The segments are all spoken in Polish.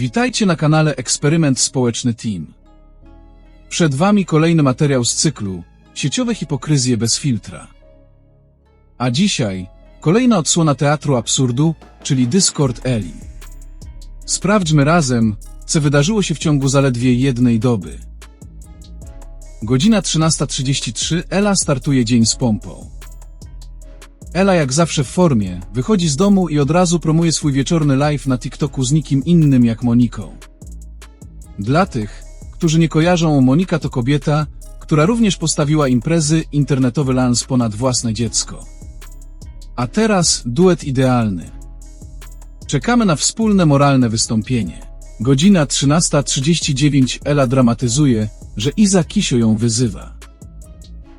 Witajcie na kanale Eksperyment Społeczny Team. Przed Wami kolejny materiał z cyklu Sieciowe hipokryzje bez filtra. A dzisiaj kolejna odsłona teatru absurdu, czyli Discord Eli. Sprawdźmy razem, co wydarzyło się w ciągu zaledwie jednej doby. Godzina 13.33 Ela startuje dzień z pompą. Ela jak zawsze w formie, wychodzi z domu i od razu promuje swój wieczorny live na TikToku z nikim innym jak Moniką. Dla tych, którzy nie kojarzą, Monika to kobieta, która również postawiła imprezy, internetowy lans ponad własne dziecko. A teraz duet idealny. Czekamy na wspólne moralne wystąpienie. Godzina 13.39 Ela dramatyzuje, że Iza Kisio ją wyzywa.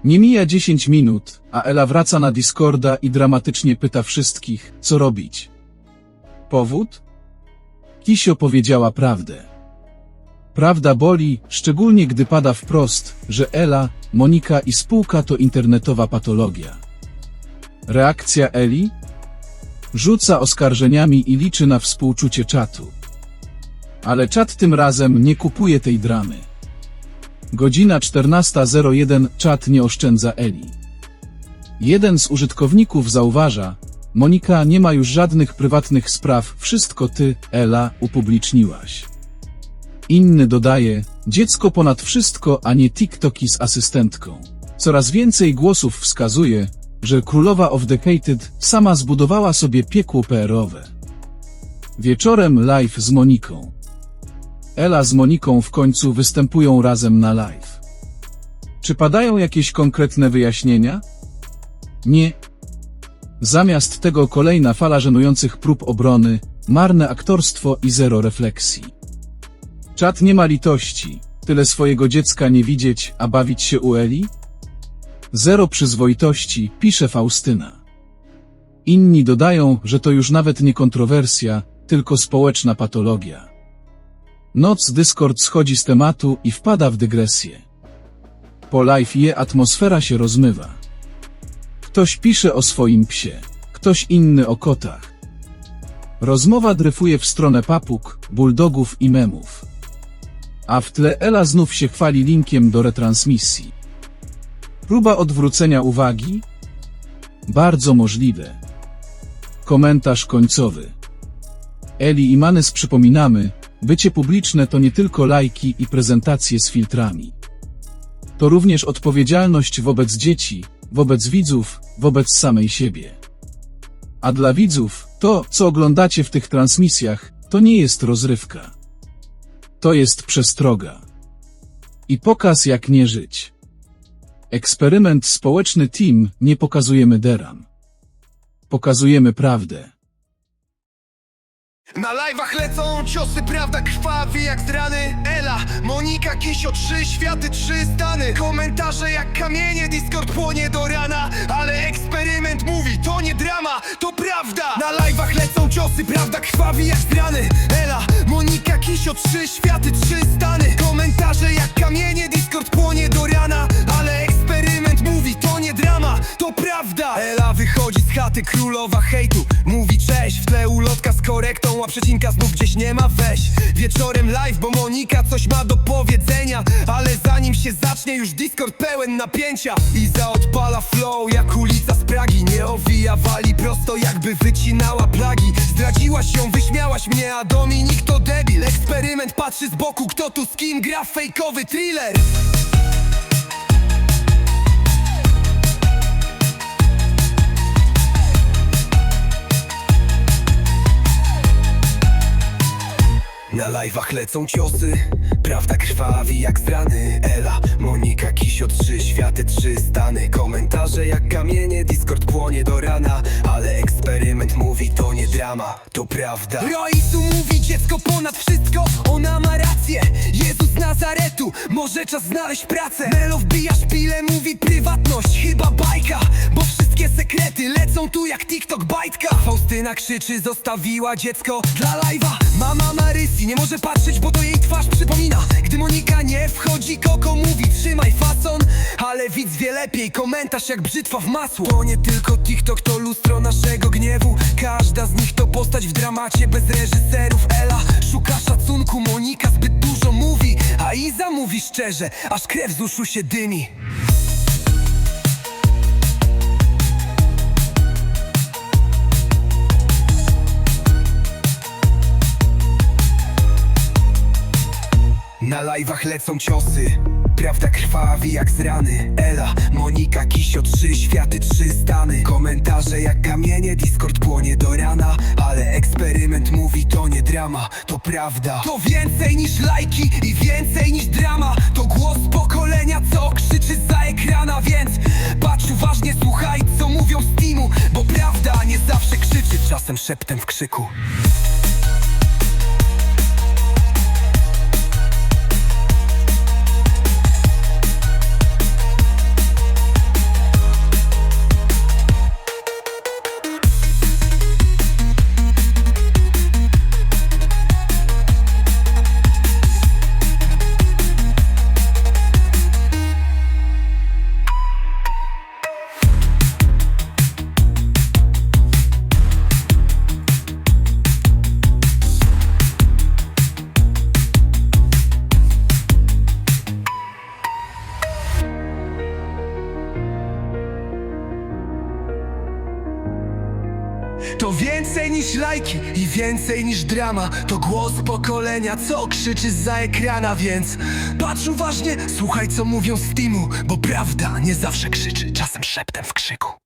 Nie mija 10 minut, a Ela wraca na Discorda i dramatycznie pyta wszystkich, co robić. Powód? Kisio powiedziała prawdę. Prawda boli, szczególnie gdy pada wprost, że Ela, Monika i spółka to internetowa patologia. Reakcja Eli? Rzuca oskarżeniami i liczy na współczucie czatu. Ale czat tym razem nie kupuje tej dramy. Godzina 14.01 czat nie oszczędza Eli. Jeden z użytkowników zauważa, Monika nie ma już żadnych prywatnych spraw, wszystko ty, Ela, upubliczniłaś. Inny dodaje, dziecko ponad wszystko, a nie TikToki z asystentką. Coraz więcej głosów wskazuje, że królowa of the Hated sama zbudowała sobie piekło PR-owe. Wieczorem live z Moniką. Ela z Moniką w końcu występują razem na live. Czy padają jakieś konkretne wyjaśnienia? Nie. Zamiast tego kolejna fala żenujących prób obrony, marne aktorstwo i zero refleksji. Czat nie ma litości, tyle swojego dziecka nie widzieć, a bawić się u Eli? Zero przyzwoitości, pisze Faustyna. Inni dodają, że to już nawet nie kontrowersja, tylko społeczna patologia. Noc Discord schodzi z tematu i wpada w dygresję. Po live je atmosfera się rozmywa. Ktoś pisze o swoim psie, ktoś inny o kotach. Rozmowa dryfuje w stronę papug, bulldogów i memów. A w tle Ela znów się chwali linkiem do retransmisji. Próba odwrócenia uwagi? Bardzo możliwe. Komentarz końcowy. Eli i Manys przypominamy, bycie publiczne to nie tylko lajki i prezentacje z filtrami. To również odpowiedzialność wobec dzieci, wobec widzów, wobec samej siebie. A dla widzów, to, co oglądacie w tych transmisjach, to nie jest rozrywka. To jest przestroga. I pokaz jak nie żyć. Eksperyment społeczny team, nie pokazujemy deram. Pokazujemy prawdę. Na live'ach lecą ciosy, prawda krwawi jak z rany Ela, Monika, Kisio, trzy światy, trzy stany. Komentarze jak kamienie, Discord płonie do rana. Ale eksperyment mówi, to nie drama, to prawda. Na live'ach lecą ciosy, prawda krwawi jak z rany Ela, Monika, Kisio, trzy światy, trzy stany. Komentarze jak kamienie, Discord płonie do rana. Ale eksperyment mówi, to nie drama, to prawda. Ela wychodzi z chaty, królowa hejtu. Mówi cześć, w tle korektą A przecinka znów gdzieś nie ma, weź Wieczorem live, bo Monika coś ma do powiedzenia. Ale zanim się zacznie już Discord pełen napięcia. Iza odpala flow jak ulica z Pragi. Nie owija, wali prosto jakby wycinała plagi. Zdradziłaś ją, wyśmiałaś mnie, a Dominik to debil. Eksperyment patrzy z boku, kto tu z kim gra fejkowy thriller Na live'ach lecą ciosy, prawda krwawi jak z rany Ela, Monika, Kisio, trzy światy, trzy stany. Komentarze jak kamienie, Discord płonie do rana. Ale eksperyment mówi to nie drama, to prawda. Roisu mówi dziecko ponad wszystko, ona ma rację. Jezus Nazaretu, może czas znaleźć pracę. Melo wbija szpilę, mówi prywatność, chyba bajka Bo wszystkie sekrety lecą tu jak TikTok majtka Faustyna krzyczy, zostawiła dziecko dla lajwa Mama Marysi nie może patrzeć, bo to jej twarz przypomina. Gdy Monika nie wchodzi, Koko mówi trzymaj fason. Ale widz wie lepiej, komentarz jak brzytwa w masło. To nie tylko TikTok, to lustro naszego gniewu. Każda z nich to postać w dramacie bez reżyserów. Ela szuka szacunku, Monika zbyt dużo mówi. A Iza mówi szczerze, aż krew z uszu się dymi. Na live'ach lecą ciosy. Prawda krwawi jak z rany. Ela, Monika, Kisio, trzy światy, trzy stany. Komentarze jak kamienie, Discord płonie do rana. Ale eksperyment mówi to nie drama, to prawda. To więcej niż lajki i więcej niż drama. To głos pokolenia, co krzyczy za ekrana. Więc patrz uważnie, słuchaj co mówią z teamu. Bo prawda nie zawsze krzyczy, czasem szeptem w krzyku Więcej niż lajki i więcej niż drama. To głos pokolenia, co krzyczy za ekrana Więc patrz uważnie, słuchaj co mówią z teamu Bo prawda nie zawsze krzyczy, czasem szeptem w krzyku